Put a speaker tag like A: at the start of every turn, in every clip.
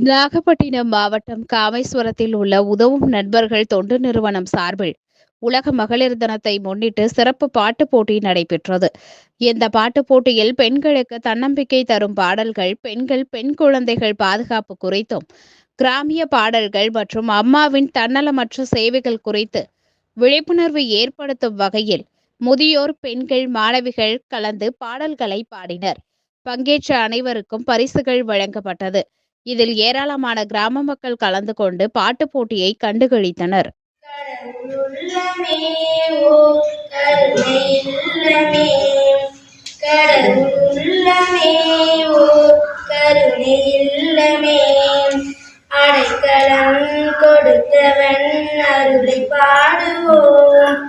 A: நாகப்பட்டினம் மாவட்டம் காமேஸ்வரத்தில் உள்ள உதவும் நண்பர்கள் தொண்டு நிறுவனம் சார்பில் உலக மகளிர் தினத்தை முன்னிட்டு சிறப்பு பாட்டுப் போட்டி நடைபெற்றது. இந்த பாட்டுப் போட்டியில் பெண்களுக்கு தன்னம்பிக்கை தரும் பாடல்கள் பெண்கள் பெண் குழந்தைகள் பாதுகாப்பு குறித்தும் கிராமிய பாடல்கள் மற்றும் அம்மாவின் தன்னலமற்ற சேவைகள் குறித்து விழிப்புணர்வு ஏற்படுத்தும் வகையில் முதியோர் பெண்கள் மாணவிகள் கலந்து பாடல்களை பாடினர். பங்கேற்ற அனைவருக்கும் பரிசுகள் வழங்கப்பட்டது. இதில் ஏராளமான கிராம மக்கள் கலந்து கொண்டு பாட்டு போட்டியை கண்டுகளித்தனர்.
B: அடைக்கலம் கொடுத்தவன் அருளை பாடுவோம்.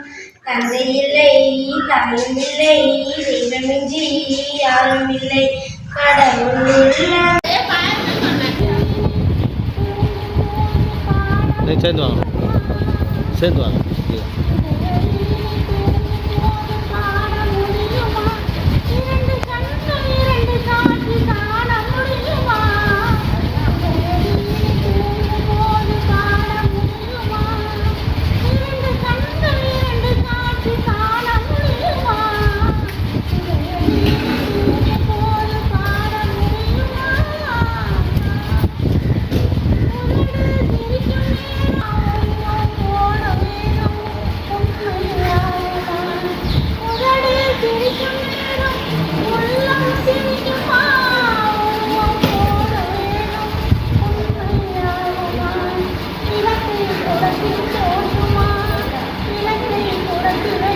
B: தந்தை இல்லை தாயும் இல்லை தெய்வமின்றி யாரும் இல்லை
C: கடவுள் 真暖真暖 போட்டு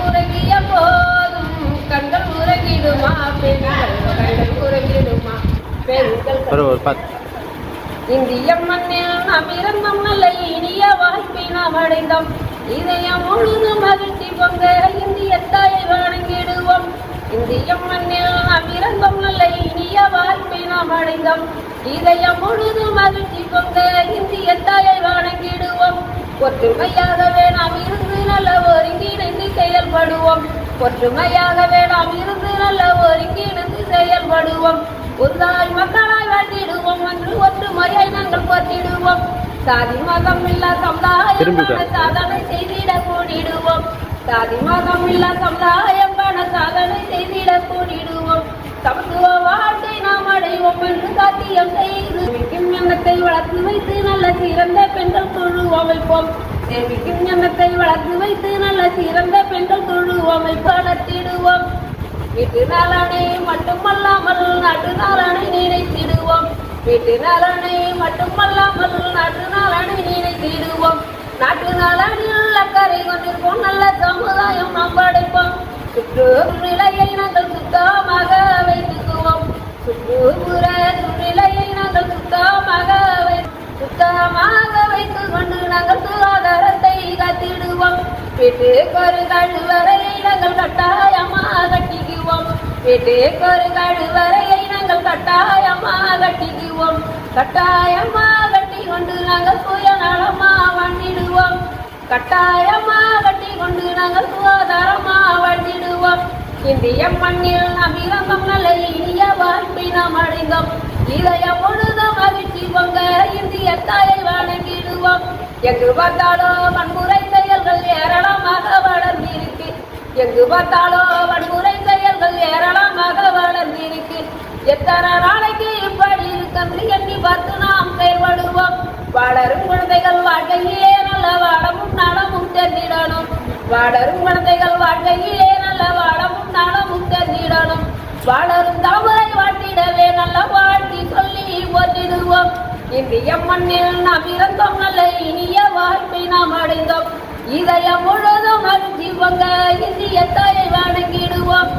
C: உறங்கிய போதும் கண்கள் உறங்கிடுமா பெண்கள் கண்கள் உறங்கிடுமா பெண்கள் இந்திய மண்ணில் நாம் இறந்தோம் நல்ல இனிய வாழ்க்கை நாம் அடைந்தோம் இதயம் முழுதும் மகிழ்ச்சி பொங்க இந்திய தாயை வணங்கிடுவோம். இந்திய மண்ணில் நாம் இறந்தோம் நல்ல இனிய வாழ்க்கை நாம் அடைந்தோம் இதயம் முழுதும் மகிழ்ச்சி பொங்க இந்திய தாயை வணங்கிடுவோம். ஒற்றுமையாகவே செயல்படுவோம். ஒற்றுமையாகவே நாம் இருந்து நல்ல ஒருங்கிணைந்து செயல்படுவோம். ஒன்றாய் மக்களாய் வாழ்ந்திடுவோம். என்று ஒற்றுமையை நாங்கள் பற்றிடுவோம். சாதி மதம் இல்லா சமுதாயம் சாதனை செய்திட கூடிடுவோம். சாதி மதம் இல்லா சமுதாயம் சாதனை செய்திட கூடிடுவோம். சமத்துவ வாழ்க்கை நாம் அடைவோம் என்று சாத்தியம் செய்து. எண்ணத்தை வளர்த்து வைத்து நல்ல சிறந்த பெண்கள் குழு அமைப்போம். சேமிக்கும் எண்ணத்தை வளர்த்து வைத்து நல்ல சிறந்த பெண்கள் குழு அமைப்பு வளர்த்திடுவோம் வீட்டு நலனை மட்டுமல்லாமல் நாட்டு நலனை நினைத்திடுவோம். வீட்டு நலனை மட்டுமல்லாமல் நாட்டு நலனை நினைத்திடுவோம். நாட்டு நலனில் அக்கறை கொண்டிருப்போம் நல்ல சமுதாயம் நாம் படைப்போம். சுற்றுநிலையை நாங்கள் சுத்தமாக வைத்துக்குவோம். சுற்றுப்புற சூழ்நிலையை நாங்கள் சுத்தமாக சுத்தமாக வைத்து கொண்டு நாங்கள் சுகாதாரத்தை காத்திடுவோம். வீட்டுக்கு ஒரு கழுவறையை நாங்கள் கட்டாயமாக கட்டிக்குவோம். வீட்டுக்கு ஒரு கழுவறையை நாங்கள் கட்டாயமாக கட்டிக்குவோம். கட்டாயமாக கட்டி கொண்டு நாங்கள் சுயநலமா வாழ்ந்திடுவோம் கட்டாயமாக கட்டி கொண்டு நாங்கள் சுகாதாரமாக வாழ்ந்திடுவோம் இந்திய மண்ணில் நாம் இறந்தோம் நல்ல இனிய வாழ்க்கை நாம் அடைந்தோம் இதயம் முழுதும் மகிழ்ச்சி பொங்க இந்திய தாயை வணங்கிடுவோம். எங்கு பார்த்தாலோ வன்முறை செயல்கள் ஏராளமாக வளர்ந்திருக்கு. எங்கு பார்த்தாலோ வன்முறை செயல்கள் ஏராளமாக வளர்ந்திருக்கு. எத்தனை நாளைக்கு இப்படி இருக்கும் எண்ணி பார்த்து நாம் செயல்படுவோம். வளரும் குழந்தைகள் வாழ்க்கையிலே நல்ல வளமும் நலமும் தெரிஞ்சிடணும் வளரும் குழந்தைகள் வாழ்க்கையிலே நல்ல வாழமும் நலமும் தெரிஞ்சிடணும் இவ்வியம் மண்ணில் நாம் இறந்தோம் இனிய வாய்ப்பை நாம் அடைந்தோம். இதயம் முழுவதும் அருஜீவங்க இந்திய தாயை வணங்கிடுவோம்